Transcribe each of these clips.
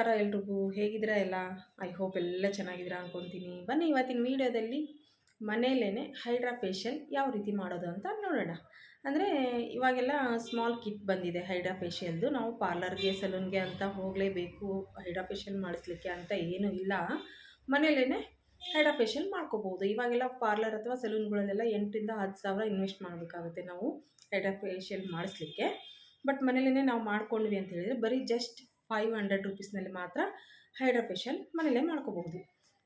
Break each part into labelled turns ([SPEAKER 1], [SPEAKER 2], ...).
[SPEAKER 1] ನಮಸ್ಕಾರ ಎಲ್ರಿಗೂ. ಹೇಗಿದ್ದೀರಾ ಎಲ್ಲ? ಐ ಹೋಪ್ ಎಲ್ಲ ಚೆನ್ನಾಗಿದ್ದೀರಾ ಅಂದ್ಕೊತೀನಿ ಬನ್ನಿ ಇವತ್ತಿನ ವೀಡಿಯೋದಲ್ಲಿ ಮನೆಯಲ್ಲೇ ಹೈಡ್ರಾ ಫೇಶಿಯಲ್ ಯಾವ ರೀತಿ ಮಾಡೋದು ಅಂತ ನೋಡೋಣ. ಅಂದರೆ ಇವಾಗೆಲ್ಲ ಸ್ಮಾಲ್ ಕಿಟ್ ಬಂದಿದೆ ಹೈಡ್ರಾ ಫೇಶಿಯಲ್ದು ನಾವು ಪಾರ್ಲರ್ಗೆ, ಸಲೂನ್ಗೆ ಅಂತ ಹೋಗಲೇಬೇಕು. ಹೈಡ್ರಾ ಫೇಶಿಯಲ್ ಮಾಡಿಸ್ಲಿಕ್ಕೆ ಅಂತ ಏನೂ ಇಲ್ಲ. ಮನೆಯಲ್ಲೇ ಹೈಡ್ರಾ ಫೇಶಿಯಲ್ ಮಾಡ್ಕೋಬೋದು. ಇವಾಗೆಲ್ಲ ಪಾರ್ಲರ್ ಅಥವಾ ಸಲೂನ್ಗಳಲ್ಲೆಲ್ಲ ಎಂಟರಿಂದ ಹತ್ತು ಸಾವಿರ ಇನ್ವೆಸ್ಟ್ ಮಾಡಬೇಕಾಗುತ್ತೆ ನಾವು ಹೈಡ್ರಾ ಫೇಶಿಯಲ್ ಮಾಡಿಸ್ಲಿಕ್ಕೆ. ಬಟ್ ಮನೇಲೇ ನಾವು ಮಾಡ್ಕೊಂಡ್ವಿ ಅಂತ ಹೇಳಿದರೆ ಬರೀ ಜಸ್ಟ್ ಫೈವ್ ಹಂಡ್ರೆಡ್ ರುಪೀಸ್ನಲ್ಲಿ ಮಾತ್ರ ಹೈಡ್ರಾ ಫೇಶಿಯಲ್ ಮನೇಲೆ ಮಾಡ್ಕೋಬಹುದು.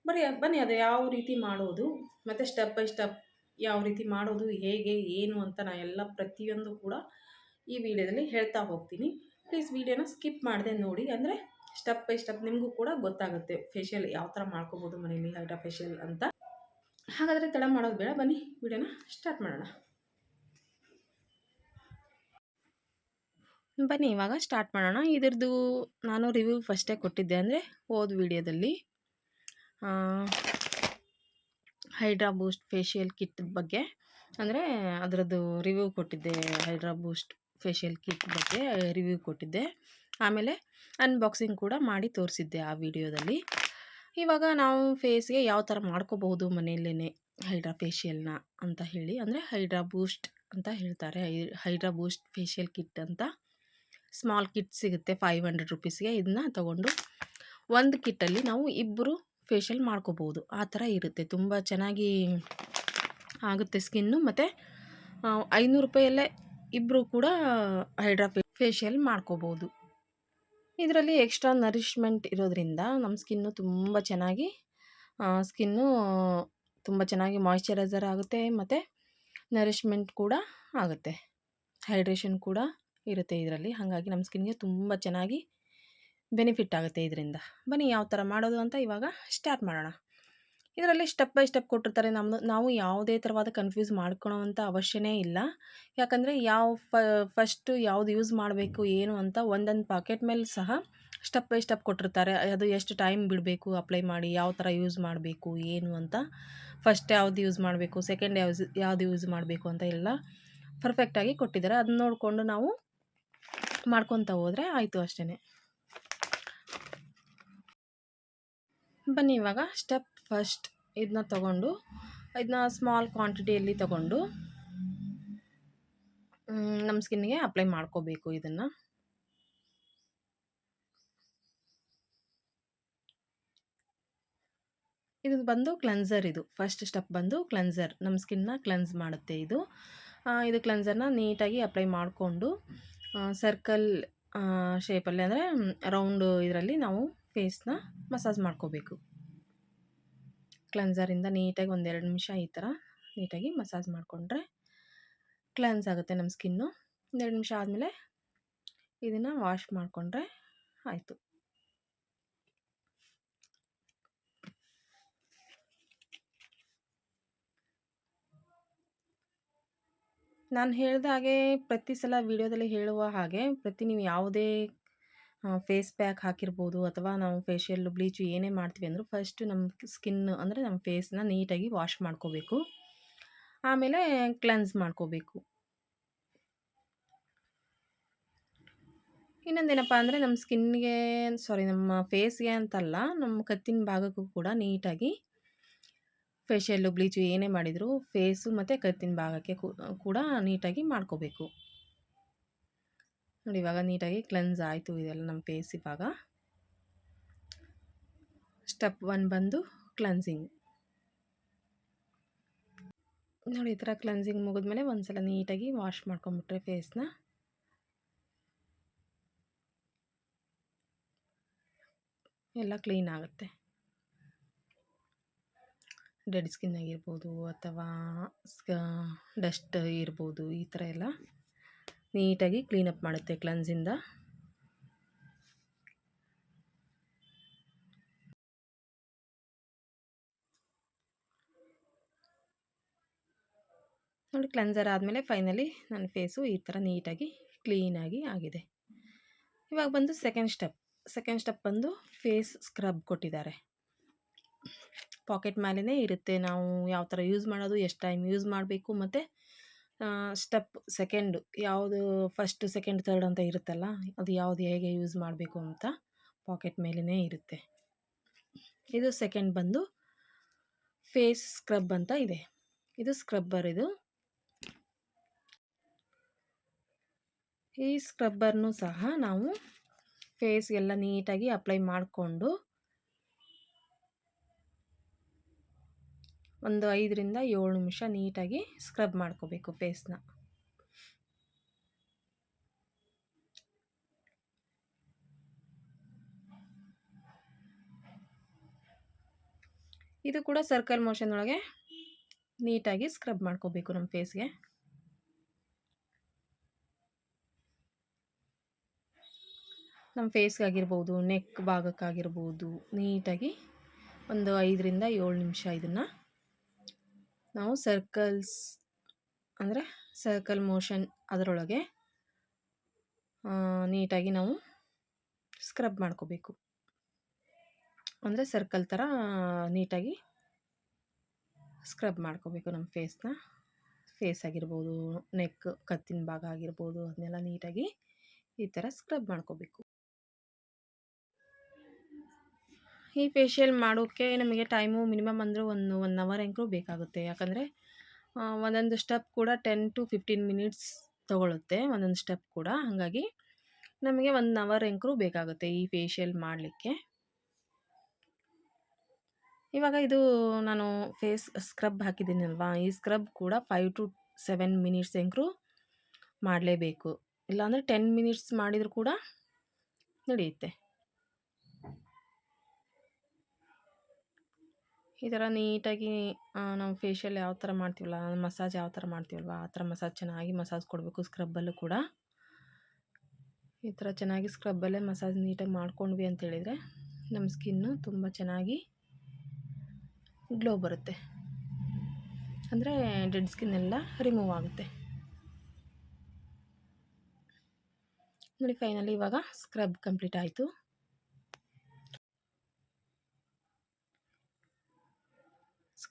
[SPEAKER 1] ಬರೀ, ಬನ್ನಿ ಅದು ಯಾವ ರೀತಿ ಮಾಡೋದು, ಮತ್ತು ಸ್ಟೆಪ್ ಬೈ ಸ್ಟೆಪ್ ಯಾವ ರೀತಿ ಮಾಡೋದು, ಹೇಗೆ, ಏನು ಅಂತ ನಾನು ಎಲ್ಲ ಪ್ರತಿಯೊಂದು ಕೂಡ ಈ ವಿಡಿಯೋದಲ್ಲಿ ಹೇಳ್ತಾ ಹೋಗ್ತೀನಿ. ಪ್ಲೀಸ್ ವಿಡಿಯೋನ ಸ್ಕಿಪ್ ಮಾಡದೆ ನೋಡಿ, ಅಂದರೆ ಸ್ಟೆಪ್ ಬೈ ಸ್ಟೆಪ್ ನಿಮಗೂ ಕೂಡ ಗೊತ್ತಾಗುತ್ತೆ ಫೇಶಿಯಲ್ ಯಾವ ಥರ ಮಾಡ್ಕೋಬೋದು ಮನೇಲಿ ಹೈಡ್ರಾ ಫೇಶಿಯಲ್ ಅಂತ. ಹಾಗಾದರೆ ತಡ ಮಾಡೋದು ಬೇಡ, ಬನ್ನಿ ವಿಡಿಯೋನ ಸ್ಟಾರ್ಟ್ ಮಾಡೋಣ. ಬನ್ನಿ, ಇವಾಗ ಸ್ಟಾರ್ಟ್ ಮಾಡೋಣ. ಇದ್ರದ್ದು ನಾನು ರಿವ್ಯೂ ಫಸ್ಟೇ ಕೊಟ್ಟಿದ್ದೆ ಅಂದರೆ ಹೋದ ವಿಡಿಯೋದಲ್ಲಿ ಹೈಡ್ರಾ ಬೂಸ್ಟ್ ಫೇಶಿಯಲ್ ಕಿಟ್ ಬಗ್ಗೆ. ಅಂದರೆ ಅದರದ್ದು ರಿವ್ಯೂ ಕೊಟ್ಟಿದ್ದೆ ಹೈಡ್ರಾ ಬೂಸ್ಟ್ ಫೇಶಿಯಲ್ ಕಿಟ್ ಬಗ್ಗೆ ರಿವ್ಯೂ ಕೊಟ್ಟಿದ್ದೆ. ಆಮೇಲೆ ಅನ್ಬಾಕ್ಸಿಂಗ್ ಕೂಡ ಮಾಡಿ ತೋರಿಸಿದ್ದೆ ಆ ವಿಡಿಯೋದಲ್ಲಿ. ಇವಾಗ ನಾವು ಫೇಸ್ಗೆ ಯಾವ ಥರ ಮಾಡ್ಕೋಬಹುದು ಮನೆಯಲ್ಲೇ ಹೈಡ್ರಾ ಫೇಶಿಯಲ್ನ ಅಂತ ಹೇಳಿ. ಅಂದರೆ ಹೈಡ್ರಾ ಬೂಸ್ಟ್ ಅಂತ ಹೇಳ್ತಾರೆ. ಹೈಡ್ರಾ ಬೂಸ್ಟ್ ಫೇಶಿಯಲ್ ಕಿಟ್ ಅಂತ. ಸ್ಮಾಲ್ ಕಿಟ್ ಸಿಗುತ್ತೆ ಫೈವ್ ಹಂಡ್ರೆಡ್ ರುಪೀಸ್ಗೆ ಇದನ್ನ ತೊಗೊಂಡು ಒಂದು ಕಿಟ್ಟಲ್ಲಿ ನಾವು ಇಬ್ಬರು ಫೇಶಿಯಲ್ ಮಾಡ್ಕೋಬೋದು. ಆ ಥರ ಇರುತ್ತೆ. ತುಂಬ ಚೆನ್ನಾಗಿ ಆಗುತ್ತೆ ಸ್ಕಿನ್ನು. ಮತ್ತು ಐನೂರು ರೂಪಾಯಲ್ಲೇ ಇಬ್ಬರು ಕೂಡ ಹೈಡ್ರಾ ಫೇಶಿಯಲ್ ಮಾಡ್ಕೋಬೋದು. ಇದರಲ್ಲಿ ಎಕ್ಸ್ಟ್ರಾ ನರಿಷ್ಮೆಂಟ್ ಇರೋದ್ರಿಂದ ನಮ್ಮ ಸ್ಕಿನ್ನು ತುಂಬ ಚೆನ್ನಾಗಿ ಸ್ಕಿನ್ನು ತುಂಬ ಚೆನ್ನಾಗಿ ಮಾಯಿಶ್ಚರೈಸರ್ ಆಗುತ್ತೆ. ಮತ್ತು, ನರಿಷ್ಮೆಂಟ್ ಕೂಡ ಆಗುತ್ತೆ. ಹೈಡ್ರೇಷನ್ ಕೂಡ ಇರುತ್ತೆ ಇದರಲ್ಲಿ. ಹಾಗಾಗಿ ನಮ್ಮ ಸ್ಕಿನ್ಗೆ ತುಂಬ ಚೆನ್ನಾಗಿ ಬೆನಿಫಿಟ್ ಆಗುತ್ತೆ ಇದರಿಂದ. ಬನ್ನಿ ಯಾವ ಥರ ಮಾಡೋದು ಅಂತ ಇವಾಗ ಸ್ಟಾರ್ಟ್ ಮಾಡೋಣ. ಇದರಲ್ಲಿ ಸ್ಟೆಪ್ ಬೈ ಸ್ಟೆಪ್ ಕೊಟ್ಟಿರ್ತಾರೆ. ನಮ್ಮದು ನಾವು ಯಾವುದೇ ಥರವಾದ ಕನ್ಫ್ಯೂಸ್ ಮಾಡ್ಕೊಳೋವಂಥ ಅವಶ್ಯನೇ ಇಲ್ಲ. ಯಾಕಂದರೆ ಯಾವ ಫಸ್ಟು ಯಾವುದು ಯೂಸ್ ಮಾಡಬೇಕು, ಏನು ಅಂತ ಒಂದೊಂದು ಪಾಕೆಟ್ ಮೇಲೆ ಸಹ ಸ್ಟೆಪ್ ಬೈ ಸ್ಟೆಪ್ ಕೊಟ್ಟಿರ್ತಾರೆ. ಅದು ಎಷ್ಟು ಟೈಮ್ ಬಿಡಬೇಕು, ಅಪ್ಲೈ ಮಾಡಿ ಯಾವ ಥರ ಯೂಸ್ ಮಾಡಬೇಕು, ಏನು ಅಂತ. ಫಸ್ಟ್ ಯಾವುದು ಯೂಸ್ ಮಾಡಬೇಕು, ಸೆಕೆಂಡ್ ಯಾವ್ದು, ಯಾವುದು ಯೂಸ್ ಮಾಡಬೇಕು ಅಂತ ಎಲ್ಲ ಪರ್ಫೆಕ್ಟಾಗಿ ಕೊಟ್ಟಿದ್ದಾರೆ. ಅದನ್ನ ನೋಡಿಕೊಂಡು ನಾವು ಮಾಡ್ಕೊತ ಹೋದರೆ ಆಯಿತು ಅಷ್ಟೇ ಬನ್ನಿ ಇವಾಗ ಸ್ಟೆಪ್ ಫಸ್ಟ್ ಇದನ್ನ ತಗೊಂಡು ಇದನ್ನ ಸ್ಮಾಲ್ ಕ್ವಾಂಟಿಟಿಯಲ್ಲಿ ತಗೊಂಡು ನಮ್ಮ ಸ್ಕಿನ್ಗೆ ಅಪ್ಲೈ ಮಾಡ್ಕೋಬೇಕು ಇದನ್ನು. ಇದು ಬಂದು ಕ್ಲೆನ್ಸರ್ ಇದು. ಫಸ್ಟ್ ಸ್ಟೆಪ್ ಬಂದು ಕ್ಲೆನ್ಸರ್ ನಮ್ಮ ಸ್ಕಿನ್ನ ಕ್ಲೆನ್ಸ್ ಮಾಡುತ್ತೆ ಇದು. ಇದು ಕ್ಲೆನ್ಸರ್ನ ನೀಟಾಗಿ ಅಪ್ಲೈ ಮಾಡಿಕೊಂಡು ಸರ್ಕಲ್ ಶೇಪಲ್ಲಿ ಅಂದರೆ ರೌಂಡು ಇದರಲ್ಲಿ ನಾವು ಫೇಸ್ನ ಮಸಾಜ್ ಮಾಡ್ಕೋಬೇಕು. ಕ್ಲೆನ್ಸರಿಂದ ನೀಟಾಗಿ ಒಂದೆರಡು ನಿಮಿಷ ಈ ಥರ ನೀಟಾಗಿ ಮಸಾಜ್ ಮಾಡಿಕೊಂಡ್ರೆ ಕ್ಲೆನ್ಸ್ ಆಗುತ್ತೆ ನಮ್ಮ ಸ್ಕಿನ್ನು ಒಂದೆರಡು ನಿಮಿಷ ಆದಮೇಲೆ ಇದನ್ನು ವಾಶ್ ಮಾಡಿಕೊಂಡ್ರೆ ಆಯಿತು. ನಾನು ಹೇಳಿದ ಹಾಗೆ ಪ್ರತಿ ಸಲ ವಿಡಿಯೋದಲ್ಲಿ ಹೇಳುವ ಹಾಗೆ ಪ್ರತಿ ನೀವು ಯಾವುದೇ ಫೇಸ್ ಪ್ಯಾಕ್ ಹಾಕಿರ್ಬೋದು ಅಥವಾ ನಾವು ಫೇಶಿಯಲ್ಲು ಬ್ಲೀಚು ಏನೇ ಮಾಡ್ತೀವಿ ಅಂದರೂ ಫಸ್ಟು ನಮ್ಮ ಸ್ಕಿನ್ ಅಂದರೆ ನಮ್ಮ ಫೇಸ್ನ ನೀಟಾಗಿ ವಾಶ್ ಮಾಡ್ಕೋಬೇಕು. ಆಮೇಲೆ ಕ್ಲೆನ್ಸ್ ಮಾಡ್ಕೋಬೇಕು. ಇನ್ನೊಂದೇನಪ್ಪ ಅಂದರೆ ನಮ್ಮ ಸ್ಕಿನ್ಗೆ ಸಾರಿ ನಮ್ಮ ಫೇಸ್ಗೆ ಅಂತಲ್ಲ, ನಮ್ಮ ಕತ್ತಿನ ಭಾಗಕ್ಕೂ ಕೂಡ ನೀಟಾಗಿ ಫೇಶಿಯಲ್ಲು ಬ್ಲೀಚು ಏನೇ ಮಾಡಿದರೂ ಫೇಸು ಮತ್ತು ಕತ್ತಿನ ಭಾಗಕ್ಕೆ ಕೂಡ ನೀಟಾಗಿ ಮಾಡ್ಕೋಬೇಕು. ನೋಡಿ ಇವಾಗ ನೀಟಾಗಿ ಕ್ಲೆನ್ಸ್ ಆಯಿತು ಇದೆಲ್ಲ ನಮ್ಮ ಫೇಸ್ ಇವಾಗ. ಸ್ಟೆಪ್ ಒನ್ ಬಂದು ಕ್ಲೆನ್ಸಿಂಗ್. ನೋಡಿ ಈ ಥರ ಕ್ಲೆನ್ಸಿಂಗ್ ಮುಗಿದ್ಮೇಲೆ ಒಂದು ಸಲ ನೀಟಾಗಿ ವಾಶ್ ಮಾಡ್ಕೊಂಬಿಟ್ರೆ ಫೇಸ್ನ. ಎಲ್ಲ ಕ್ಲೀನ್ ಆಗುತ್ತೆ. ಡೆಡ್ ಸ್ಕಿನ್ ಆಗಿರ್ಬೋದು ಅಥವಾ ಡಸ್ಟ್ ಇರ್ಬೋದು ಈ ಥರ ಎಲ್ಲ ನೀಟಾಗಿ ಕ್ಲೀನಪ್ ಮಾಡುತ್ತೆ ಕ್ಲನ್ಸಿಂದ. ನೋಡಿ ಕ್ಲೆನ್ಸರ್ ಆದಮೇಲೆ ಫೈನಲಿ ನನ್ನ ಫೇಸು ಈ ಥರ ನೀಟಾಗಿ ಕ್ಲೀನಾಗಿ ಆಗಿದೆ. ಇವಾಗ ಬಂದು ಸೆಕೆಂಡ್ ಸ್ಟೆಪ್. ಸೆಕೆಂಡ್ ಸ್ಟೆಪ್ ಬಂದು ಫೇಸ್ ಸ್ಕ್ರಬ್ ಕೊಟ್ಟಿದ್ದಾರೆ. ಪಾಕೆಟ್ ಮೇಲೇ ಇರುತ್ತೆ. ನಾವು ಯಾವ ಥರ ಯೂಸ್ ಮಾಡೋದು, ಎಷ್ಟು ಟೈಮ್ ಯೂಸ್ ಮಾಡಬೇಕು ಮತ್ತು ಸ್ಟೆಪ್ ಸೆಕೆಂಡು, ಯಾವುದು ಫಸ್ಟ್, ಸೆಕೆಂಡ್, ಥರ್ಡ್ ಅಂತ ಇರುತ್ತಲ್ಲ, ಅದು ಯಾವುದು ಹೇಗೆ ಯೂಸ್ ಮಾಡಬೇಕು ಅಂತ ಪಾಕೆಟ್ ಮೇಲೇ ಇರುತ್ತೆ. ಇದು ಸೆಕೆಂಡ್ ಬಂದು ಫೇಸ್ ಸ್ಕ್ರಬ್ ಅಂತ ಇದೆ. ಇದು ಸ್ಕ್ರಬ್ಬರ್ ಇದು. ಈ ಸ್ಕ್ರಬ್ಬರ್ನು ಸಹ ನಾವು ಫೇಸ್ಗೆಲ್ಲ ನೀಟಾಗಿ ಅಪ್ಲೈ ಮಾಡಿಕೊಂಡು ಒಂದು ಐದರಿಂದ ಏಳು ನಿಮಿಷ ನೀಟಾಗಿ ಸ್ಕ್ರಬ್ ಮಾಡ್ಕೋಬೇಕು ಫೇಸ್ನ ಇದು ಕೂಡ ಸರ್ಕಲ್ ಮೋಷನ್ ಒಳಗೆ ನೀಟಾಗಿ ಸ್ಕ್ರಬ್ ಮಾಡ್ಕೋಬೇಕು ನಮ್ಮ ಫೇಸ್ಗೆ ನಮ್ಮ ಫೇಸ್ಗಾಗಿರ್ಬೋದು ನೆಕ್ ಭಾಗಕ್ಕಾಗಿರ್ಬೋದು, ನೀಟಾಗಿ ಒಂದು ಐದರಿಂದ ಏಳು ನಿಮಿಷ ಇದನ್ನು ನಾವು ಸರ್ಕಲ್ಸ್ ಅಂದರೆ ಸರ್ಕಲ್ ಮೋಷನ್ ಅದರೊಳಗೆ ನೀಟಾಗಿ ನಾವು ಸ್ಕ್ರಬ್ ಮಾಡ್ಕೋಬೇಕು. ಅಂದರೆ ಸರ್ಕಲ್ ಥರ ನೀಟಾಗಿ ಸ್ಕ್ರಬ್ ಮಾಡ್ಕೋಬೇಕು ನಮ್ಮ ಫೇಸ್ನ ಫೇಸ್ ಆಗಿರ್ಬೋದು ನೆಕ್ ಕತ್ತಿನ ಭಾಗ ಆಗಿರ್ಬೋದು, ಅದನ್ನೆಲ್ಲ ನೀಟಾಗಿ ಈ ಥರ ಸ್ಕ್ರಬ್ ಮಾಡ್ಕೋಬೇಕು. ಈ ಫೇಶಿಯಲ್ ಮಾಡೋಕ್ಕೆ ನಮಗೆ ಟೈಮು ಮಿನಿಮಮ್ ಅಂದರೆ ಒಂದು ಒನ್ ಅವರ್ ಹೆಂಗೂ ಬೇಕಾಗುತ್ತೆ. ಯಾಕಂದರೆ ಒಂದೊಂದು ಸ್ಟೆಪ್ ಕೂಡ ಟೆನ್ ಟು ಫಿಫ್ಟೀನ್ ಮಿನಿಟ್ಸ್ ತೊಗೊಳುತ್ತೆ ಒಂದೊಂದು ಸ್ಟೆಪ್ ಕೂಡ. ಹಾಗಾಗಿ ನಮಗೆ ಒನ್ ಅವರ್ ಹೆಂಗೂ ಬೇಕಾಗುತ್ತೆ ಈ ಫೇಶಿಯಲ್ ಮಾಡಲಿಕ್ಕೆ. ಇವಾಗ ಇದು ನಾನು ಫೇಸ್ ಸ್ಕ್ರಬ್ ಹಾಕಿದ್ದೀನಲ್ವಾ? ಈ ಸ್ಕ್ರಬ್ ಕೂಡ ಫೈವ್ ಟು ಸೆವೆನ್ ಮಿನಿಟ್ಸ್ ಹೆಂಗೂ ಮಾಡಲೇಬೇಕು. ಇಲ್ಲಾಂದರೆ ಟೆನ್ ಮಿನಿಟ್ಸ್ ಮಾಡಿದರೂ ಕೂಡ ನಡೆಯುತ್ತೆ. ಈ ಥರ ನೀಟಾಗಿ ನಾವು ಫೇಶಿಯಲ್ ಯಾವ ಥರ ಮಾಡ್ತೀವಲ್ಲ ಮಸಾಜ್ ಯಾವ ಥರ ಮಾಡ್ತೀವಲ್ವ, ಆ ಥರ ಮಸಾಜ್ ಚೆನ್ನಾಗಿ ಮಸಾಜ್ ಕೊಡಬೇಕು ಸ್ಕ್ರಬ್ಬಲ್ಲೂ ಕೂಡ. ಈ ಥರ ಚೆನ್ನಾಗಿ ಸ್ಕ್ರಬ್ಬಲ್ಲೇ ಮಸಾಜ್ ನೀಟಾಗಿ ಮಾಡ್ಕೊಂಡ್ವಿ ಅಂತ ಹೇಳಿದರೆ, ನಮ್ಮ ಸ್ಕಿನ್ನು ತುಂಬ ಚೆನ್ನಾಗಿ ಗ್ಲೋ ಬರುತ್ತೆ. ಅಂದರೆ ಡೆಡ್ ಸ್ಕಿನ್ ಎಲ್ಲ ರಿಮೂವ್ ಆಗುತ್ತೆ. ನೋಡಿ ಫೈನಲಿ ಇವಾಗ ಸ್ಕ್ರಬ್ ಕಂಪ್ಲೀಟ್ ಆಯಿತು.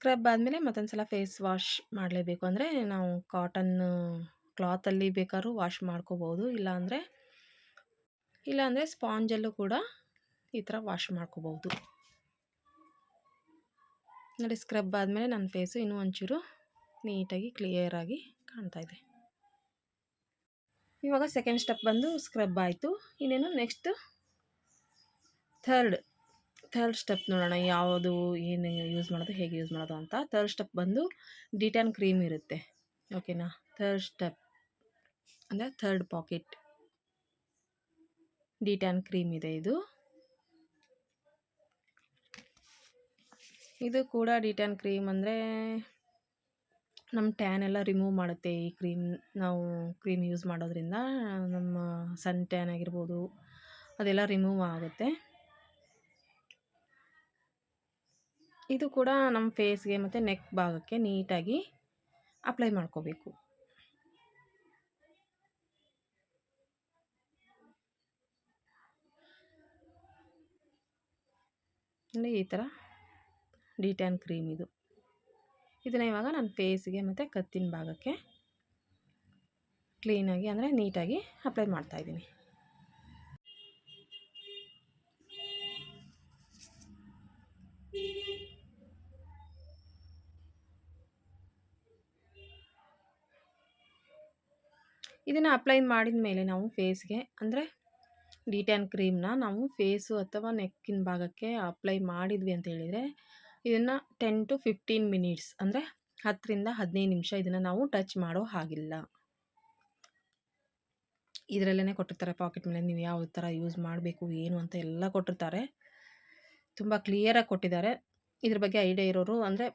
[SPEAKER 1] ಸ್ಕ್ರಬ್ ಆದಮೇಲೆ ಮತ್ತೊಂದು ಸಲ ಫೇಸ್ ವಾಶ್ ಮಾಡಲೇಬೇಕು. ಅಂದರೆ ನಾವು ಕಾಟನ್ ಕ್ಲಾತಲ್ಲಿ ಬೇಕಾದ್ರೂ ವಾಶ್ ಮಾಡ್ಕೋಬೋದು. ಇಲ್ಲಾಂದರೆ ಇಲ್ಲಾಂದರೆ ಸ್ಪಾಂಜಲ್ಲೂ ಕೂಡ ಈ ಥರ ವಾಶ್ ಮಾಡ್ಕೋಬೋದು ನೋಡಿ ಸ್ಕ್ರಬ್ ಆದಮೇಲೆ ನನ್ನ ಫೇಸು ಇನ್ನೂ ಒಂಚೂರು ನೀಟಾಗಿ ಕ್ಲಿಯರಾಗಿ ಕಾಣ್ತಾ ಇದೆ. ಇವಾಗ ಸೆಕೆಂಡ್ ಸ್ಟೆಪ್ ಬಂದು ಸ್ಕ್ರಬ್ ಆಯಿತು. ಇನ್ನೇನು ನೆಕ್ಸ್ಟ್ ಥರ್ಡ್ ಥರ್ಡ್ ಸ್ಟೆಪ್ ನೋಡೋಣ, ಯಾವುದು, ಏನು ಯೂಸ್ ಮಾಡೋದು, ಹೇಗೆ ಯೂಸ್ ಮಾಡೋದು ಅಂತ. ಥರ್ಡ್ ಸ್ಟೆಪ್ ಬಂದು ಡಿಟ್ಯಾನ್ ಕ್ರೀಮ್ ಇರುತ್ತೆ. ಓಕೆನಾ? ಥರ್ಡ್ ಸ್ಟೆಪ್ ಅಂದರೆ ಥರ್ಡ್ ಪಾಕೆಟ್. ಡಿಟ್ಯಾನ್ ಕ್ರೀಮ್ ಇದೆ ಇದು. ಇದು ಕೂಡ ಡಿಟ್ಯಾನ್ ಕ್ರೀಮ್ ಅಂದರೆ ನಮ್ಮ ಟ್ಯಾನ್ ಎಲ್ಲ ರಿಮೂವ್ ಮಾಡುತ್ತೆ ಈ ಕ್ರೀಮ್, ನಾವು ಕ್ರೀಮ್ ಯೂಸ್ ಮಾಡೋದ್ರಿಂದ. ನಮ್ಮ ಸನ್ ಟ್ಯಾನ್ ಆಗಿರ್ಬೋದು ಅದೆಲ್ಲ ರಿಮೂವ್ ಆಗುತ್ತೆ. ಇದು ಕೂಡ ನಮ್ಮ ಫೇಸ್ಗೆ ಮತ್ತು ನೆಕ್ ಭಾಗಕ್ಕೆ ನೀಟಾಗಿ ಅಪ್ಲೈ ಮಾಡ್ಕೋಬೇಕು. ಈ ಥರ ಡಿಟ್ಯಾನ್ ಕ್ರೀಮ್ ಇದು. ಇದನ್ನ ಇವಾಗ ನನ್ನ ಫೇಸ್ಗೆ ಮತ್ತು ಕತ್ತಿನ ಭಾಗಕ್ಕೆ ಕ್ಲೀನಾಗಿ ಅಂದರೆ ನೀಟಾಗಿ ಅಪ್ಲೈ ಮಾಡ್ತಾಯಿದ್ದೀನಿ ಇದನ್ನು ಅಪ್ಲೈ ಮಾಡಿದ ಮೇಲೆ ನಾವು ಫೇಸ್ಗೆ ಅಂದರೆ ಡಿಟ್ಯಾನ್ ಕ್ರೀಮ್ನ ನಾವು ಫೇಸು ಅಥವಾ ನೆಕ್ಕಿನ ಭಾಗಕ್ಕೆ ಅಪ್ಲೈ ಮಾಡಿದ್ವಿ ಅಂತ ಹೇಳಿದರೆ ಇದನ್ನು ಟೆನ್ ಟು ಫಿಫ್ಟೀನ್ ಮಿನಿಟ್ಸ್ ಅಂದರೆ ಹತ್ತರಿಂದ ಹದಿನೈದು ನಿಮಿಷ ಇದನ್ನು ನಾವು ಟಚ್ ಮಾಡೋ ಹಾಗಿಲ್ಲ. ಇದರಲ್ಲೇ ಕೊಟ್ಟಿರ್ತಾರೆ ಪಾಕೆಟ್ ಮೇಲೆ ನೀವು ಯಾವ ಥರ ಯೂಸ್ ಮಾಡಬೇಕು, ಏನು ಅಂತ ಎಲ್ಲ ಕೊಟ್ಟಿರ್ತಾರೆ. ತುಂಬ ಕ್ಲಿಯರಾಗಿ ಕೊಟ್ಟಿದ್ದಾರೆ. ಇದ್ರ ಬಗ್ಗೆ ಐಡಿಯಾ ಇರೋರು ಅಂದರೆ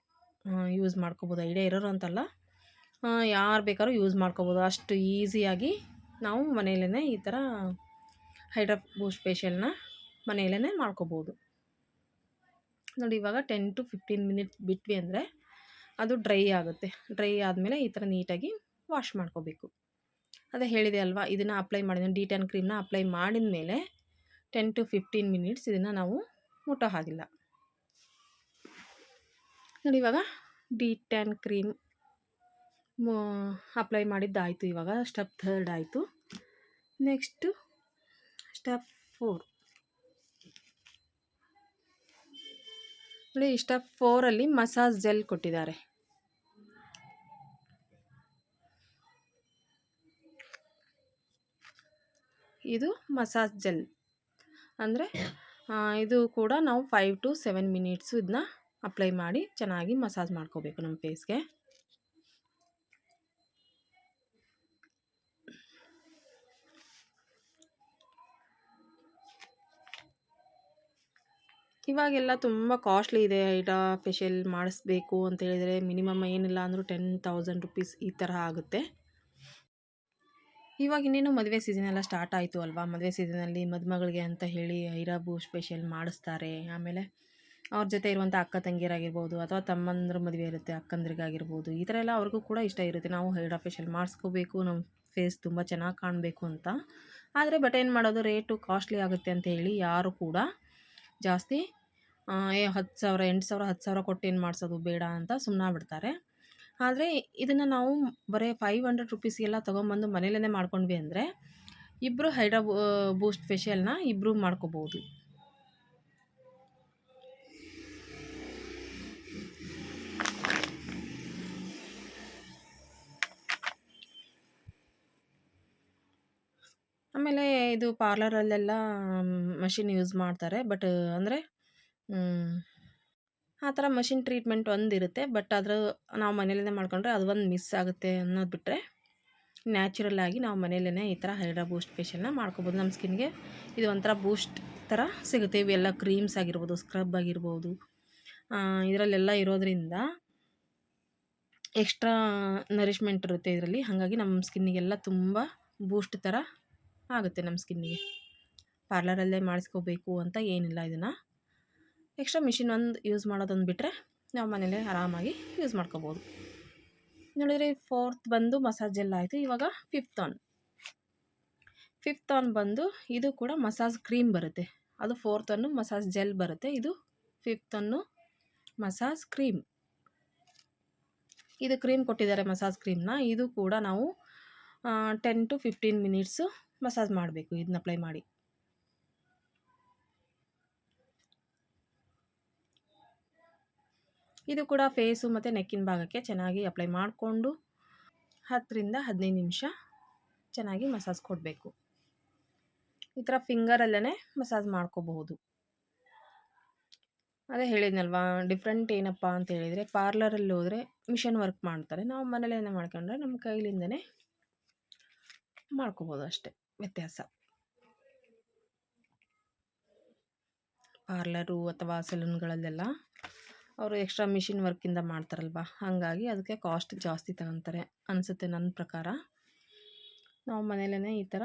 [SPEAKER 1] ಯೂಸ್ ಮಾಡ್ಕೋಬೋದು. ಐಡಿಯಾ ಇರೋರು ಅಂತಲ್ಲ ಯಾರು ಬೇಕಾದ್ರೂ ಯೂಸ್ ಮಾಡ್ಕೋಬೋದು. ಅಷ್ಟು ಈಸಿಯಾಗಿ ನಾವು ಮನೆಯಲ್ಲೇ ಈ ಥರ ಹೈಡ್ರಾ ಬೂಸ್ಟ್ ಫೇಶಿಯಲ್ನ ಮನೆಯಲ್ಲೇ ಮಾಡ್ಕೋಬೋದು. ನೋಡಿ, ಇವಾಗ ಟೆನ್ ಟು ಫಿಫ್ಟೀನ್ ಮಿನಿಟ್ಸ್ ಬಿಟ್ವಿ ಅಂದರೆ ಅದು ಡ್ರೈ ಆಗುತ್ತೆ. ಡ್ರೈ ಆದಮೇಲೆ ಈ ಥರ ನೀಟಾಗಿ ವಾಶ್ ಮಾಡ್ಕೋಬೇಕು. ಅದೇ ಹೇಳಿದೆ ಅಲ್ವಾ, ಇದನ್ನು ಅಪ್ಲೈ ಮಾಡಿದ ಡಿ ಟೆನ್ ಕ್ರೀಮ್ನ ಅಪ್ಲೈ ಮಾಡಿದ ಮೇಲೆ ಟೆನ್ ಟು ಫಿಫ್ಟೀನ್ ಮಿನಿಟ್ಸ್ ಇದನ್ನು ನಾವು ಮುಟ್ಟೋ ಹಾಗಿಲ್ಲ. ನೋಡಿ, ಇವಾಗ ಡಿ ಟ್ಯಾನ್ ಕ್ರೀಮ್ ಅಪ್ಲೈ ಮಾಡಿದ್ದಾಯಿತು, ಇವಾಗ ಸ್ಟೆಪ್ ಥರ್ಡ್ ಆಯಿತು. ನೆಕ್ಸ್ಟು ಸ್ಟೆಪ್ ಫೋರ್ ನೋಡಿ ಸ್ಟೆಪ್ ಫೋರಲ್ಲಿ ಮಸಾಜ್ ಜೆಲ್ ಕೊಟ್ಟಿದ್ದಾರೆ. ಇದು ಮಸಾಜ್ ಜೆಲ್ ಅಂದರೆ ಇದು ಕೂಡ ನಾವು ಫೈವ್ ಟು ಸೆವೆನ್ ಮಿನಿಟ್ಸು ಇದನ್ನ ಅಪ್ಲೈ ಮಾಡಿ ಚೆನ್ನಾಗಿ ಮಸಾಜ್ ಮಾಡ್ಕೋಬೇಕು ನಮ್ಮ ಫೇಸ್ಗೆ ಇವಾಗೆಲ್ಲ ತುಂಬ ಕಾಸ್ಟ್ಲಿ ಇದೆ ಐಟಾ ಫೇಶಿಯಲ್ ಮಾಡಿಸ್ಬೇಕು ಅಂತ ಹೇಳಿದರೆ ಮಿನಿಮಮ್ ಏನಿಲ್ಲ ಅಂದರೂ ಟೆನ್ ತೌಸಂಡ್ ರುಪೀಸ್ ಈ ಥರ ಆಗುತ್ತೆ. ಇವಾಗ ಇನ್ನೇನು ಮದುವೆ ಸೀಸನ್ ಎಲ್ಲ ಸ್ಟಾರ್ಟ್ ಆಯಿತು ಅಲ್ವಾ? ಮದುವೆ ಸೀಸನಲ್ಲಿ ಮದುಮಗಳಿಗೆ ಅಂತ ಹೇಳಿ ಐರಾಬು ಸ್ಪೆಷಲ್ ಮಾಡಿಸ್ತಾರೆ. ಆಮೇಲೆ ಅವ್ರ ಜೊತೆ ಇರುವಂಥ ಅಕ್ಕ ತಂಗಿಯರಾಗಿರ್ಬೋದು ಅಥವಾ ತಮ್ಮಂದ್ರ ಮದುವೆ ಇರುತ್ತೆ, ಅಕ್ಕಂದ್ರಿಗಾಗಿರ್ಬೋದು, ಈ ಥರ ಎಲ್ಲ ಅವ್ರಿಗೂ ಕೂಡ ಇಷ್ಟ ಇರುತ್ತೆ. ನಾವು ಹೈರಾ ಫೇಶಿಯಲ್ ಮಾಡಿಸ್ಕೋಬೇಕು ನಮ್ಮ ಫೇಸ್ ತುಂಬ ಚೆನ್ನಾಗಿ ಕಾಣಬೇಕು ಅಂತ. ಆದರೆ ಬಟ್ ಏನು ಮಾಡೋದು? ರೇಟು ಕಾಸ್ಟ್ಲಿ ಆಗುತ್ತೆ ಅಂತ ಹೇಳಿ ಯಾರು ಕೂಡ ಜಾಸ್ತಿ ಏ ಹತ್ತು ಸಾವಿರ, ಎಂಟು ಸಾವಿರ, ಹತ್ತು ಸಾವಿರ ಕೊಟ್ಟು ಏನು ಮಾಡಿಸೋದು? ಬೇಡ ಅಂತ ಸುಮ್ಮನಾಗ್ಬಿಡ್ತಾರೆ ಆದರೆ ಇದನ್ನು ನಾವು ಬರೀ ಫೈವ್ ಹಂಡ್ರೆಡ್ ರುಪೀಸ್ಗೆಲ್ಲ ತೊಗೊಂಬಂದು ಮನೇಲೇ ಮಾಡ್ಕೊಂಡ್ವಿ ಅಂದರೆ ಇಬ್ಬರು ಹೈಡ್ರಾ ಬೂಸ್ಟ್ ಫೇಶಿಯಲ್ನ ಇಬ್ಬರು ಮಾಡ್ಕೋಬೋದು. ಆಮೇಲೆ ಇದು ಪಾರ್ಲರಲ್ಲೆಲ್ಲ ಮಷಿನ್ ಯೂಸ್ ಮಾಡ್ತಾರೆ. ಬಟ್ ಅಂದರೆ ಆ ಥರ ಮಷಿನ್ ಟ್ರೀಟ್ಮೆಂಟ್ ಒಂದು ಇರುತ್ತೆ. ಬಟ್ ಅದರ ನಾವು ಮನೇಲೇ ಮಾಡ್ಕೊಂಡ್ರೆ ಅದು ಒಂದು ಮಿಸ್ ಆಗುತ್ತೆ ಅನ್ನೋದು ಬಿಟ್ಟರೆ ನ್ಯಾಚುರಲ್ ಆಗಿ ನಾವು ಮನೇಲೇ ಈ ಥರ ಹೈಡ್ರಾ ಬೂಸ್ಟ್ ಫೇಶಿಯಲ್ನ ಮಾಡ್ಕೋಬೋದು. ನಮ್ಮ ಸ್ಕಿನ್ಗೆ ಇದು ಒಂಥರ ಬೂಸ್ಟ್ ಥರ ಸಿಗುತ್ತೆ. ಇವೆಲ್ಲ ಕ್ರೀಮ್ಸ್ ಆಗಿರ್ಬೋದು, ಸ್ಕ್ರಬ್ ಆಗಿರ್ಬೋದು. ಇದರಲ್ಲೆಲ್ಲ ಇರೋದ್ರಿಂದ ಎಕ್ಸ್ಟ್ರಾ ನರಿಶ್ಮೆಂಟ್ ಇರುತ್ತೆ ಇದರಲ್ಲಿ. ಹಾಗಾಗಿ ನಮ್ಮ ಸ್ಕಿನ್ನಿಗೆಲ್ಲ ತುಂಬ ಬೂಸ್ಟ್ ಥರ ಆಗುತ್ತೆ ನಮ್ಮ ಸ್ಕಿನ್ನಿಗೆ. ಪಾರ್ಲರಲ್ಲೇ ಮಾಡಿಸ್ಕೋಬೇಕು ಅಂತ ಏನಿಲ್ಲ ಇದನ್ನು. ಎಕ್ಸ್ಟ್ರಾ ಮಿಷಿನ್ ಒಂದು ಯೂಸ್ ಮಾಡೋದೊಂದು ಬಿಟ್ಟರೆ ನಾವು ಮನೇಲೇ ಆರಾಮಾಗಿ ಯೂಸ್ ಮಾಡ್ಕೋಬೋದು. ನೋಡಿದರೆ ಫೋರ್ತ್ ಬಂದು ಮಸಾಜ್ ಜೆಲ್ ಆಯಿತು, ಇವಾಗ ಫಿಫ್ತ್ ಆನ್. ಫಿಫ್ತ್ ಆನ್ ಬಂದು ಇದು ಕೂಡ ಮಸಾಜ್ ಕ್ರೀಮ್ ಬರುತ್ತೆ. ಅದು ಫೋರ್ತ್ ಅನ್ನು ಮಸಾಜ್ ಜೆಲ್ ಬರುತ್ತೆ, ಇದು ಫಿಫ್ತ್ ಅನ್ನು ಮಸಾಜ್ ಕ್ರೀಮ್. ಇದು ಕ್ರೀಮ್ ಕೊಟ್ಟಿದ್ದಾರೆ ಮಸಾಜ್ ಕ್ರೀಮ್ನ, ಇದು ಕೂಡ ನಾವು ten to fifteen minutes massage ಮಾಡಬೇಕು, ಇದನ್ನ ಅಪ್ಲೈ ಮಾಡಿ. ಇದು ಕೂಡ ಫೇಸು ಮತ್ತು ನೆಕ್ಕಿನ ಭಾಗಕ್ಕೆ ಚೆನ್ನಾಗಿ ಅಪ್ಲೈ ಮಾಡಿಕೊಂಡು ಹತ್ತರಿಂದ ಹದಿನೈದು ನಿಮಿಷ ಚೆನ್ನಾಗಿ ಮಸಾಜ್ ಕೊಡಬೇಕು. ಈ ಥರ ಫಿಂಗರಲ್ಲೇ ಮಸಾಜ್ ಮಾಡ್ಕೋಬಹುದು. ಅದೇ ಹೇಳಿದ್ನಲ್ವಾ, ಡಿಫ್ರೆಂಟ್ ಏನಪ್ಪ ಅಂತ ಹೇಳಿದರೆ ಪಾರ್ಲರಲ್ಲಿ ಹೋದರೆ ಮಿಷನ್ ವರ್ಕ್ ಮಾಡ್ತಾರೆ. ನಾವು ಮನೇಲೇನೇ ಮಾಡ್ಕೊಂಡ್ರೆ ನಮ್ಮ ಕೈಲಿಂದನೇ ಮಾಡ್ಕೋಬೋದು ಅಷ್ಟೆ, ವ್ಯತ್ಯಾಸ. ಪಾರ್ಲರು ಅಥವಾ ಸಲೂನ್ಗಳಲ್ಲೆಲ್ಲ ಅವರು ಎಕ್ಸ್ಟ್ರಾ ಮಿಷಿನ್ ವರ್ಕಿಂದ ಮಾಡ್ತಾರಲ್ವ? ಹಾಗಾಗಿ ಅದಕ್ಕೆ ಕಾಸ್ಟ್ ಜಾಸ್ತಿ ತಗೊತಾರೆ ಅನಿಸುತ್ತೆ ನನ್ನ ಪ್ರಕಾರ. ನಾವು ಮನೇಲೇ ಈ ಥರ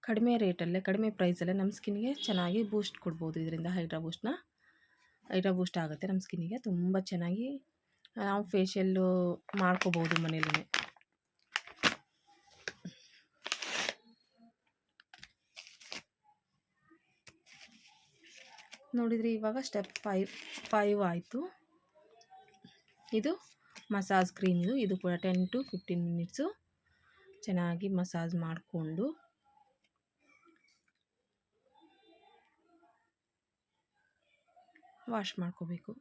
[SPEAKER 1] ಕಡಿಮೆ ರೇಟಲ್ಲೇ, ಕಡಿಮೆ ಪ್ರೈಸಲ್ಲೇ ನಮ್ಮ ಸ್ಕಿನ್ಗೆ ಚೆನ್ನಾಗಿ ಬೂಸ್ಟ್ ಕೊಡ್ಬೋದು. ಇದರಿಂದ ಹೈಡ್ರಾ ಬೂಸ್ಟ್ನ. ಹೈಡ್ರಾ ಬೂಸ್ಟ್ ಆಗುತ್ತೆ ನಮ್ಮ ಸ್ಕಿನ್ನಿಗೆ. ತುಂಬ ಚೆನ್ನಾಗಿ ನಾವು ಫೇಶಿಯಲ್ಲು ಮಾಡ್ಕೋಬೋದು ಮನೇಲೇ ನೋಡಿದ್ರಿ, ಇವಾಗ ಸ್ಟೆಪ್ ಫೈವ್ ಫೈವ್ ಆಯಿತು. ಇದು ಮಸಾಜ್ ಕ್ರೀಮ್ ಇದು. ಇದು ಕೂಡ ಟೆನ್ ಟು ಫಿಫ್ಟೀನ್ ಮಿನಿಟ್ಸು ಚೆನ್ನಾಗಿ ಮಸಾಜ್ ಮಾಡಿಕೊಂಡು. ವಾಶ್ ಮಾಡ್ಕೋಬೇಕು.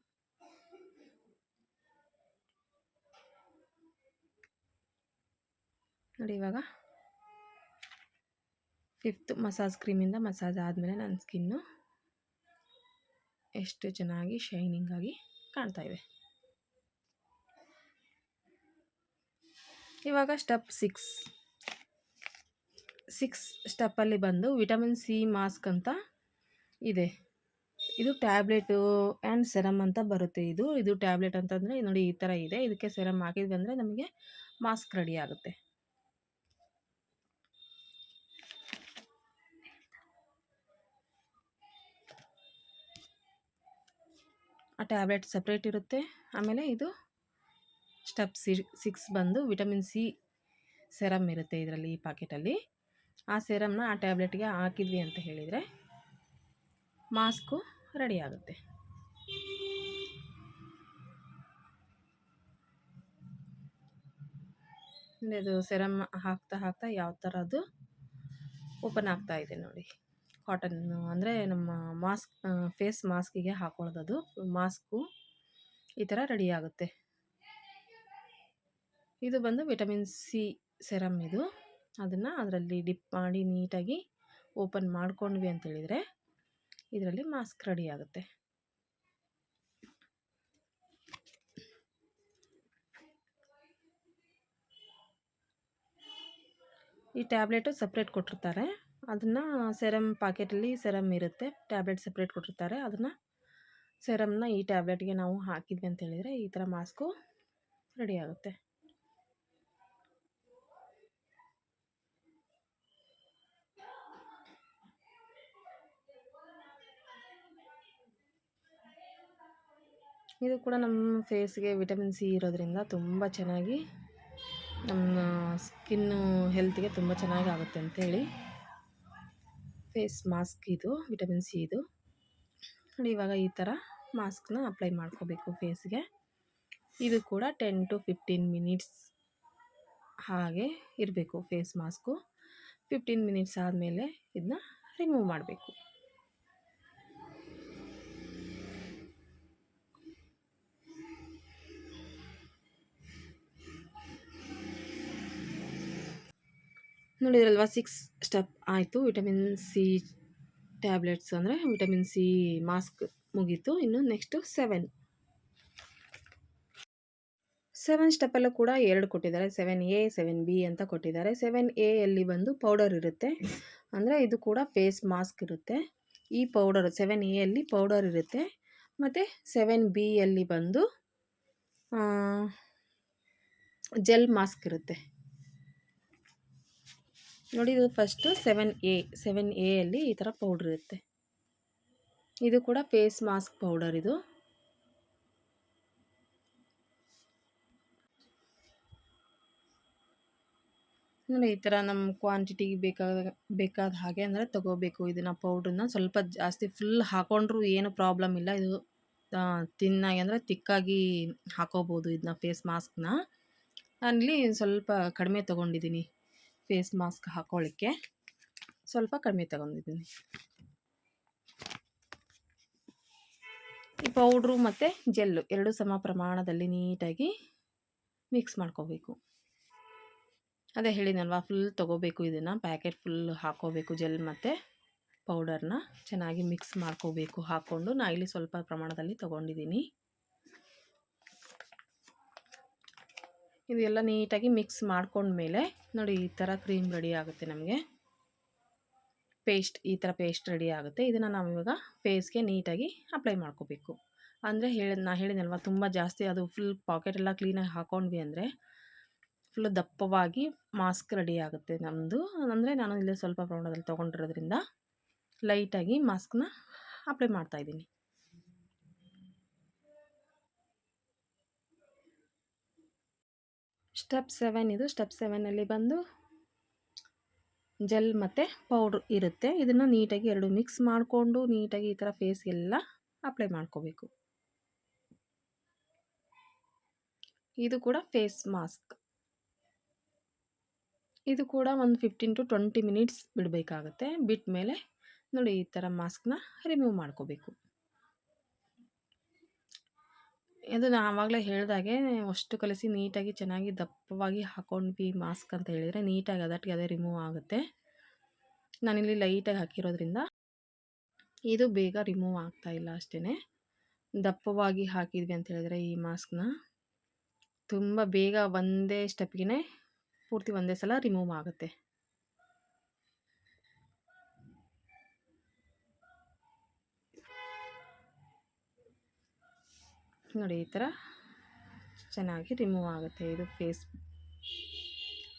[SPEAKER 1] ನೋಡಿ ಇವಾಗ ಫಿಫ್ತ್ ಮಸಾಜ್ ಕ್ರೀಮಿಂದ ಮಸಾಜ್ ಆದಮೇಲೆ ನನ್ನ ಸ್ಕಿನ್ನು ಎಷ್ಟು ಚೆನ್ನಾಗಿ ಶೈನಿಂಗ್ ಆಗಿ ಕಾಣ್ತಾ ಇದೆ ಇವಾಗ ಸ್ಟೆಪ್ ಸಿಕ್ಸ್. ಸಿಕ್ಸ್ ಸ್ಟೆಪ್ಪಲ್ಲಿ ಬಂದು ವಿಟಮಿನ್ ಸಿ ಮಾಸ್ಕ್ ಅಂತ ಇದೆ. ಇದು ಟ್ಯಾಬ್ಲೆಟು ಆ್ಯಂಡ್ ಸೆರಮ್ ಅಂತ ಬರುತ್ತೆ ಇದು. ಇದು ಟ್ಯಾಬ್ಲೆಟ್ ಅಂತಂದರೆ ನೋಡಿ ಈ ಥರ ಇದೆ. ಇದಕ್ಕೆ ಸೆರಮ್ ಹಾಕಿದ್ವಿ ಅಂದರೆ ನಮಗೆ ಮಾಸ್ಕ್ ರೆಡಿ ಆಗುತ್ತೆ. ಆ ಟ್ಯಾಬ್ಲೆಟ್ ಸಪ್ರೇಟ್ ಇರುತ್ತೆ. ಆಮೇಲೆ ಇದು ಸ್ಟೆಪ್ ಸಿ, ಸಿಕ್ಸ್ ಬಂದು ವಿಟಮಿನ್ ಸಿ ಸೆರಮ್ ಇರುತ್ತೆ ಇದರಲ್ಲಿ ಈ ಪಾಕೆಟಲ್ಲಿ. ಆ ಸೆರಮ್ನ ಆ ಟ್ಯಾಬ್ಲೆಟ್ಗೆ ಹಾಕಿದ್ವಿ ಅಂತ ಹೇಳಿದರೆ ಮಾಸ್ಕು ರೆಡಿ ಆಗುತ್ತೆ. ಅದು ಸೆರಮ್ ಹಾಕ್ತಾ ಹಾಕ್ತಾ ಯಾವ ಥರ ಅದು ಓಪನ್ ಆಗ್ತಾ ಇದೆ ನೋಡಿ. ಕಾಟನ್ ಅಂದರೆ ನಮ್ಮ ಮಾಸ್ಕ್ ಫೇಸ್ ಮಾಸ್ಕಿಗೆ ಹಾಕೊಳ್ಳೋದು ಮಾಸ್ಕು ಈ ಥರ ರೆಡಿ ಆಗುತ್ತೆ. ಇದು ಬಂದು ವಿಟಮಿನ್ ಸಿ ಸೆರಮ್ ಇದು. ಅದನ್ನು ಅದರಲ್ಲಿ ಡಿಪ್ ಮಾಡಿ ನೀಟಾಗಿ ಓಪನ್ ಮಾಡ್ಕೊಂಡ್ವಿ ಅಂತೇಳಿದರೆ ಇದರಲ್ಲಿ ಮಾಸ್ಕ್ ರೆಡಿ ಆಗುತ್ತೆ. ಈ ಟ್ಯಾಬ್ಲೆಟು ಸಪ್ರೇಟ್ ಕೊಟ್ಟಿರ್ತಾರೆ. ಅದನ್ನು ಸೆರಮ್ ಪಾಕೆಟಲ್ಲಿ ಸೆರಮ್ ಇರುತ್ತೆ. ಟ್ಯಾಬ್ಲೆಟ್ ಸಪ್ರೇಟ್ ಕೊಟ್ಟಿರ್ತಾರೆ. ಅದನ್ನು ಸೆರಮ್ನ ಈ ಟ್ಯಾಬ್ಲೆಟ್ಗೆ ನಾವು ಹಾಕಿದ್ವಿ ಅಂತ ಹೇಳಿದರೆ ಈ ಥರ ಮಾಸ್ಕು ರೆಡಿ ಆಗುತ್ತೆ. ಇದು ಕೂಡ ನಮ್ಮ ಫೇಸ್ಗೆ ವಿಟಮಿನ್ ಸಿ ಇರೋದ್ರಿಂದ ತುಂಬ ಚೆನ್ನಾಗಿ ನಮ್ಮ ಸ್ಕಿನ್ನು ಹೆಲ್ತಿಗೆ ತುಂಬ ಚೆನ್ನಾಗಿ ಆಗುತ್ತೆ ಅಂತೇಳಿ ಫೇಸ್ ಮಾಸ್ಕ್ ಇದು, ವಿಟಮಿನ್ ಸಿ ಇದು. ನೋಡಿ ಇವಾಗ ಈ ಥರ ಮಾಸ್ಕ್ನ ಅಪ್ಲೈ ಮಾಡ್ಕೋಬೇಕು ಫೇಸ್ಗೆ ಇದು ಕೂಡ ಟೆನ್ ಟು ಫಿಫ್ಟೀನ್ ಮಿನಿಟ್ಸ್ ಹಾಗೆ ಇರಬೇಕು ಫೇಸ್ ಮಾಸ್ಕು. ಫಿಫ್ಟೀನ್ ಮಿನಿಟ್ಸ್ ಆದಮೇಲೆ ಇದನ್ನ ರಿಮೂವ್ ಮಾಡಬೇಕು. ನೋಡಿದ್ರಲ್ವ ಸಿಕ್ಸ್ ಸ್ಟೆಪ್ ಆಯಿತು, ವಿಟಮಿನ್ ಸಿ ಟ್ಯಾಬ್ಲೆಟ್ಸ್ ಅಂದರೆ ವಿಟಮಿನ್ ಸಿ ಮಾಸ್ಕ್ ಮುಗೀತು, ಇನ್ನು ನೆಕ್ಸ್ಟು ಸೆವೆನ್. ಸೆವೆನ್ ಸ್ಟೆಪ್ಪಲ್ಲೂ ಕೂಡ ಎರಡು ಕೊಟ್ಟಿದ್ದಾರೆ, ಸೆವೆನ್ ಎ, ಸೆವೆನ್ ಬಿ ಅಂತ ಕೊಟ್ಟಿದ್ದಾರೆ. ಸೆವೆನ್ ಎಯಲ್ಲಿ ಬಂದು ಪೌಡರ್ ಇರುತ್ತೆ, ಅಂದರೆ ಇದು ಕೂಡ ಫೇಸ್ ಮಾಸ್ಕ್ ಇರುತ್ತೆ. ಈ ಪೌಡರ್, ಸೆವೆನ್ ಎಯಲ್ಲಿ ಪೌಡರ್ ಇರುತ್ತೆ, ಮತ್ತು ಸೆವೆನ್ ಬಿ ಯಲ್ಲಿ ಬಂದು ಜೆಲ್ ಮಾಸ್ಕ್ ಇರುತ್ತೆ. ನೋಡಿ, ಇದು ಫಸ್ಟು ಸೆವೆನ್ ಎ ಸೆವೆನ್ ಎಯಲ್ಲಿ ಈ ಥರ ಪೌಡ್ರ್ ಇರುತ್ತೆ. ಇದು ಕೂಡ ಫೇಸ್ ಮಾಸ್ಕ್ ಪೌಡರ್ ಇದು. ನೋಡಿ, ಈ ಥರ ನಮ್ಮ ಕ್ವಾಂಟಿಟಿಗೆ ಬೇಕಾದ ಬೇಕಾದ ಹಾಗೆ ಅಂದರೆ ತೊಗೋಬೇಕು. ಇದನ್ನು ಪೌಡ್ರನ್ನ ಸ್ವಲ್ಪ ಜಾಸ್ತಿ ಫುಲ್ ಹಾಕೊಂಡ್ರೂ ಏನು ಪ್ರಾಬ್ಲಮ್ ಇಲ್ಲ. ಇದು ತಿನ್ನಾಗಿ ಅಂದರೆ ತಿಕ್ಕಾಗಿ ಹಾಕೋಬೋದು ಇದನ್ನ ಫೇಸ್ ಮಾಸ್ಕ್ನ ನಾನಿಲ್ಲಿ ಸ್ವಲ್ಪ ಕಡಿಮೆ ತೊಗೊಂಡಿದ್ದೀನಿ ಫೇಸ್ ಮಾಸ್ಕ್ ಹಾಕೊಳ್ಳಿಕ್ಕೆ ಸ್ವಲ್ಪ ಕಡಿಮೆ ತಗೊಂಡಿದ್ದೀನಿ. ಈ ಪೌಡ್ರು ಮತ್ತು ಜೆಲ್ಲು ಎರಡು ಸಮ ಪ್ರಮಾಣದಲ್ಲಿ ನೀಟಾಗಿ ಮಿಕ್ಸ್ ಮಾಡ್ಕೋಬೇಕು. ಅದೇ ಹೇಳಿದಲ್ವಾ ಫುಲ್ ತೊಗೋಬೇಕು ಇದನ್ನು ಪ್ಯಾಕೆಟ್ ಫುಲ್ ಹಾಕೋಬೇಕು ಜೆಲ್ ಮತ್ತು ಪೌಡರ್ನ ಚೆನ್ನಾಗಿ ಮಿಕ್ಸ್ ಮಾಡ್ಕೋಬೇಕು ಹಾಕ್ಕೊಂಡು ನಾ ಇಲ್ಲಿ ಸ್ವಲ್ಪ ಪ್ರಮಾಣದಲ್ಲಿ ತೊಗೊಂಡಿದ್ದೀನಿ. ಇದೆಲ್ಲ ನೀಟಾಗಿ ಮಿಕ್ಸ್ ಮಾಡ್ಕೊಂಡ್ಮೇಲೆ ನೋಡಿ ಈ ಥರ ಕ್ರೀಮ್ ರೆಡಿ ಆಗುತ್ತೆ ನಮಗೆ. ಪೇಸ್ಟ್, ಈ ಥರ ಪೇಸ್ಟ್ ರೆಡಿ ಆಗುತ್ತೆ. ಇದನ್ನು ನಾವು ಇವಾಗ ಫೇಸ್ಗೆ ನೀಟಾಗಿ ಅಪ್ಲೈ ಮಾಡ್ಕೋಬೇಕು. ಅಂದರೆ ಹೇಳಿ, ನಾ ಹೇಳಿದಲ್ವ ತುಂಬ ಜಾಸ್ತಿ ಅದು ಫುಲ್ ಪಾಕೆಟ್ ಎಲ್ಲ ಕ್ಲೀನಾಗಿ ಹಾಕೊಂಡ್ವಿ ಅಂದರೆ ಫುಲ್ ದಪ್ಪವಾಗಿ ಮಾಸ್ಕ್ ರೆಡಿ ಆಗುತ್ತೆ ನಮ್ಮದು ಅಂದರೆ ನಾನು ಇಲ್ಲೇ ಸ್ವಲ್ಪ ಪ್ರಮಾಣದಲ್ಲಿ ತೊಗೊಂಡಿರೋದ್ರಿಂದ ಲೈಟಾಗಿ ಮಾಸ್ಕ್ನ ಅಪ್ಲೈ ಮಾಡ್ತಾಯಿದ್ದೀನಿ ಸ್ಟೆಪ್ ಸೆವೆನ್ ಇದು. ಸ್ಟೆಪ್ ಸೆವೆನಲ್ಲಿ ಬಂದು ಜೆಲ್ ಮತ್ತು ಪೌಡ್ರ್ ಇರುತ್ತೆ. ಇದನ್ನು ನೀಟಾಗಿ ಎರಡು ಮಿಕ್ಸ್ ಮಾಡಿಕೊಂಡು ನೀಟಾಗಿ ಈ ಥರ ಫೇಸ್ಗೆಲ್ಲ ಅಪ್ಲೈ ಮಾಡ್ಕೋಬೇಕು. ಇದು ಕೂಡ ಫೇಸ್ ಮಾಸ್ಕ್ ಇದು ಕೂಡ ಒಂದು ಫಿಫ್ಟೀನ್ ಟು ಟ್ವೆಂಟಿ ಮಿನಿಟ್ಸ್ ಬಿಡಬೇಕಾಗತ್ತೆ. ಬಿಟ್ಟ ಮೇಲೆ ನೋಡಿ ಈ ಥರ ಮಾಸ್ಕ್ನ ರಿಮೂವ್ ಮಾಡ್ಕೋಬೇಕು. ಇದು ನಾ ಆವಾಗಲೇ ಹೇಳಿದಾಗೆ, ಅಷ್ಟು ಕಲಸಿ ನೀಟಾಗಿ ಚೆನ್ನಾಗಿ ದಪ್ಪವಾಗಿ ಹಾಕೊಂಡ್ವಿ ಮಾಸ್ಕ್ ಅಂತ ಹೇಳಿದರೆ, ನೀಟಾಗಿ ಅದಟ್ಟಿಗೆ ಅದೇ ರಿಮೂವ್ ಆಗುತ್ತೆ. ನಾನಿಲ್ಲಿ ಲೈಟಾಗಿ ಹಾಕಿರೋದ್ರಿಂದ ಇದು ಬೇಗ ರಿಮೂವ್ ಆಗ್ತಾ ಇಲ್ಲ ಅಷ್ಟೇ ದಪ್ಪವಾಗಿ ಹಾಕಿದ್ವಿ ಅಂತ ಹೇಳಿದರೆ ಈ ಮಾಸ್ಕ್ನ. ತುಂಬ ಬೇಗ ಒಂದೇ ಸ್ಟೆಪ್ಗೆ ಪೂರ್ತಿ ಒಂದೇ ಸಲ ರಿಮೂವ್ ಆಗುತ್ತೆ. ನೋಡಿ, ಈ ಥರ ಚೆನ್ನಾಗಿ ರಿಮೂವ್ ಆಗುತ್ತೆ ಇದು ಫೇಸ್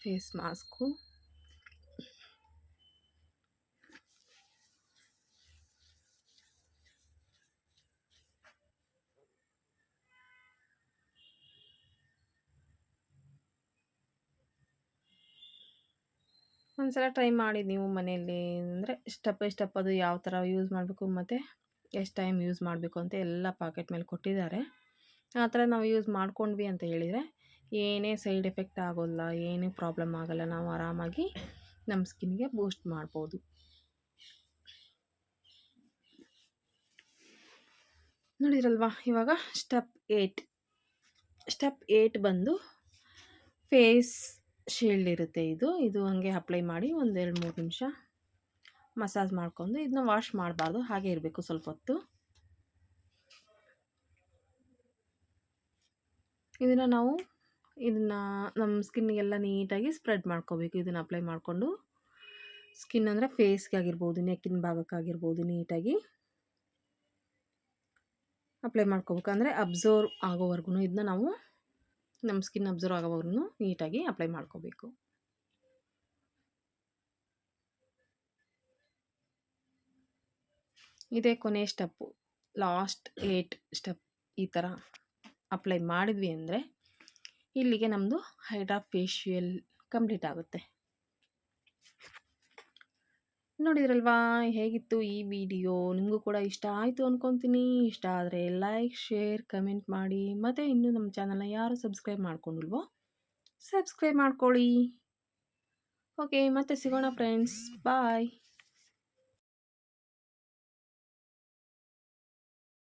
[SPEAKER 1] ಫೇಸ್ ಮಾಸ್ಕು ಒಂದ್ಸಲ ಟ್ರೈ ಮಾಡಿ ನೀವು ಮನೆಯಲ್ಲಿ, ಅಂದರೆ ಸ್ಟೆಪ್ ಬೈ ಸ್ಟೆಪ್ ಅದು ಯಾವ ಥರ ಯೂಸ್ ಮಾಡಬೇಕು ಮತ್ತು, ಎಷ್ಟು ಟೈಮ್ ಯೂಸ್ ಮಾಡಬೇಕು ಅಂತ ಎಲ್ಲ ಪಾಕೆಟ್ ಮೇಲೆ ಕೊಟ್ಟಿದ್ದಾರೆ. ಆ ಥರ ನಾವು ಯೂಸ್ ಮಾಡ್ಕೊಂಡ್ವಿ ಅಂತ ಹೇಳಿದರೆ, ಏನೇ ಸೈಡ್ ಎಫೆಕ್ಟ್ ಆಗೋಲ್ಲ, ಏನೇ ಪ್ರಾಬ್ಲಮ್ ಆಗೋಲ್ಲ, ನಾವು ಆರಾಮಾಗಿ ನಮ್ಮ ಸ್ಕಿನ್ಗೆ ಬೂಸ್ಟ್ ಮಾಡ್ಬೋದು. ನೋಡಿರಲ್ವಾ ಇವಾಗ ಸ್ಟೆಪ್ ಏಯ್ಟ್ ಸ್ಟೆಪ್ ಏಯ್ಟ್ ಬಂದು ಫೇಸ್ ಶೀಲ್ಡ್ ಇರುತ್ತೆ ಇದು. ಇದು ಹಾಗೆ ಅಪ್ಲೈ ಮಾಡಿ ಒಂದೆರಡು ಮೂರು ನಿಮಿಷ ಮಸಾಜ್ ಮಾಡ್ಕೊಂಡು, ಇದನ್ನ ವಾಶ್ ಮಾಡಬಾರ್ದು, ಹಾಗೆ ಇರಬೇಕು ಸ್ವಲ್ಪ ಹೊತ್ತು. ಇದನ್ನು ನಾವು ಇದನ್ನು ನಮ್ಮ ಸ್ಕಿನ್ನಿಗೆಲ್ಲ ನೀಟಾಗಿ ಸ್ಪ್ರೆಡ್ ಮಾಡ್ಕೋಬೇಕು. ಇದನ್ನು ಅಪ್ಲೈ ಮಾಡಿಕೊಂಡು ಸ್ಕಿನ್ ಅಂದರೆ ಫೇಸ್ಗೆ ಆಗಿರ್ಬೋದು, ನೆಕ್ಕಿನ ಭಾಗಕ್ಕಾಗಿರ್ಬೋದು ನೀಟಾಗಿ ಅಪ್ಲೈ ಮಾಡ್ಕೋಬೇಕು. ಅಂದರೆ ಅಬ್ಸರ್ವ್ ಆಗೋವರೆಗೂ ಇದನ್ನ ನಾವು ನಮ್ಮ ಸ್ಕಿನ್ ಅಬ್ಸರ್ವ್ ಆಗೋವರೆಗೂ ನೀಟಾಗಿ ಅಪ್ಲೈ ಮಾಡ್ಕೋಬೇಕು. ಇದೇ ಕೊನೆ ಸ್ಟೆಪ್ಪು ಲಾಸ್ಟ್ ಏಟ್ ಸ್ಟೆಪ್ ಈ ಥರ ಅಪ್ಲೈ ಮಾಡಿದ್ವಿ ಅಂದರೆ ಇಲ್ಲಿಗೆ ನಮ್ಮದು ಹೈಡ್ರಾ ಫೇಶಿಯಲ್ ಕಂಪ್ಲೀಟ್ ಆಗುತ್ತೆ. ನೋಡಿದ್ರಲ್ವಾ? ಹೇಗಿತ್ತು ಈ ವಿಡಿಯೋ? ನಿಮಗೂ ಕೂಡ ಇಷ್ಟ ಆಯಿತು ಅಂದ್ಕೊತೀನಿ ಇಷ್ಟ ಆದರೆ ಲೈಕ್, ಶೇರ್, ಕಮೆಂಟ್ ಮಾಡಿ. ಮತ್ತು ಇನ್ನೂ ನಮ್ಮ ಚಾನಲ್ನ ಯಾರು ಸಬ್ಸ್ಕ್ರೈಬ್ ಮಾಡ್ಕೊಂಡಿಲ್ವೋ, ಸಬ್ಸ್ಕ್ರೈಬ್ ಮಾಡ್ಕೊಳ್ಳಿ. ಓಕೆ, ಮತ್ತೆ ಸಿಗೋಣ ಫ್ರೆಂಡ್ಸ್. ಬಾಯ್.